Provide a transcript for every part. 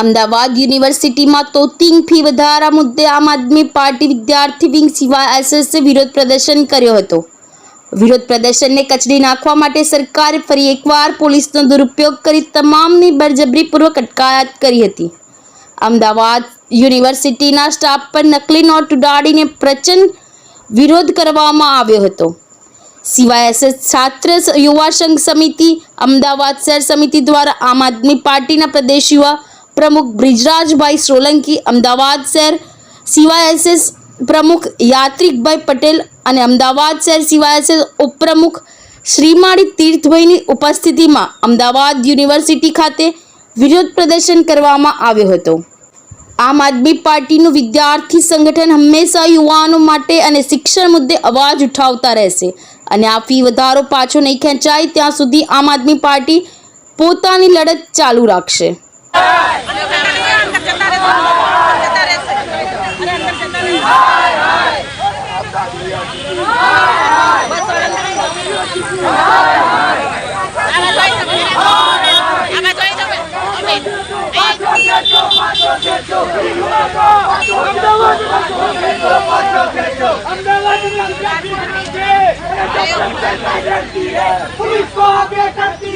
અમદાવાદ યુનિવર્સિટીમાં તોતિંગ ફી વધારા મુદ્દે આમ આદમી પાર્ટી વિદ્યાર્થી વિંગ સિવાય એસએસએ વિરોધ પ્રદર્શન કર્યો હતો. વિરોધ પ્રદર્શનને કચડી નાખવા માટે સરકારે ફરી એકવાર પોલીસનો દુરુપયોગ કરી તમામની બળજબરીપૂર્વક અટકાયત કરી હતી. અમદાવાદ યુનિવર્સિટીના સ્ટાફ પર નકલી નોટ ઉડાડીને પ્રચંડ વિરોધ કરવામાં આવ્યો હતો. સિવાય છાત્ર યુવા સંઘ સમિતિ, અમદાવાદ શહેર સમિતિ દ્વારા આમ આદમી પાર્ટીના પ્રદેશ યુવા પ્રમુખ બ્રિજરાજભાઈ સોલંકી અમદાવાદ શહેર સીવાયએસએસ પ્રમુખ યાત્રિકભાઈ પટેલ અને અમદાવાદ શહેર સીવાયએસએસ ઉપપ્રમુખ શ્રીમાળી તીર્થભાઈની ઉપસ્થિતિમાં અમદાવાદ યુનિવર્સિટી ખાતે વિરોધ પ્રદર્શન કરવામાં આવ્યો હતો આમ આદમી પાર્ટીનું વિદ્યાર્થી સંગઠન હંમેશા યુવાનો માટે અને શિક્ષણ મુદ્દે અવાજ ઉઠાવતા રહેશે અને આ ફી વધારો પાછો નહીં ખેંચાય ત્યાં સુધી આમ આદમી પાર્ટી પોતાની લડત ચાલુ રાખશે અમદાવાદ પોલીસ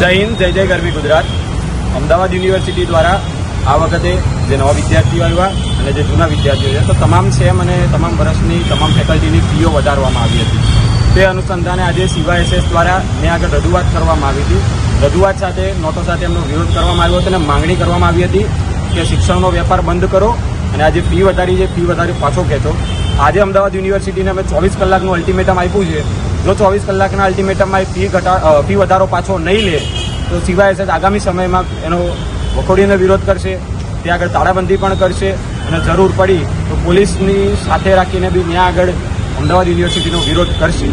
જય હિન્દ, જય જય ગરવી ગુજરાત. અમદાવાદ યુનિવર્સિટી દ્વારા આ વખતે જે નવા વિદ્યાર્થીઓ આવ્યા અને જે જૂના વિદ્યાર્થીઓ છે, તો તમામ સેમ અને તમામ વર્ષની તમામ ફેકલ્ટીની ફીઓ વધારવામાં આવી હતી. તે અનુસંધાને આજે સીવાયએસએસ દ્વારા મેં આગળ રજૂઆત કરવામાં આવી હતી. રજૂઆત સાથે, નોટો સાથે એમનો વિરોધ કરવામાં આવ્યો હતો અને માંગણી કરવામાં આવી હતી કે શિક્ષણનો વેપાર બંધ કરો અને આજે ફી વધારી છે, ફી વધારી પાછો ખેંચો. આજે અમદાવાદ યુનિવર્સિટીને અમે ચોવીસ કલાકનું અલ્ટિમેટમ આપ્યું છે જો ચોવીસ કલાકના અલ્ટિમેટમમાં એ ફી ઘટા ફી વધારો પાછો નહીં લે, તો સિવાય આગામી સમયમાં એનો વખોડીને વિરોધ કરશે, ત્યાં આગળ તાળાબંધી પણ કરશે અને જરૂર પડી તો પોલીસની સાથે રાખીને બી ત્યાં આગળ અમદાવાદ યુનિવર્સિટીનો વિરોધ કરશે.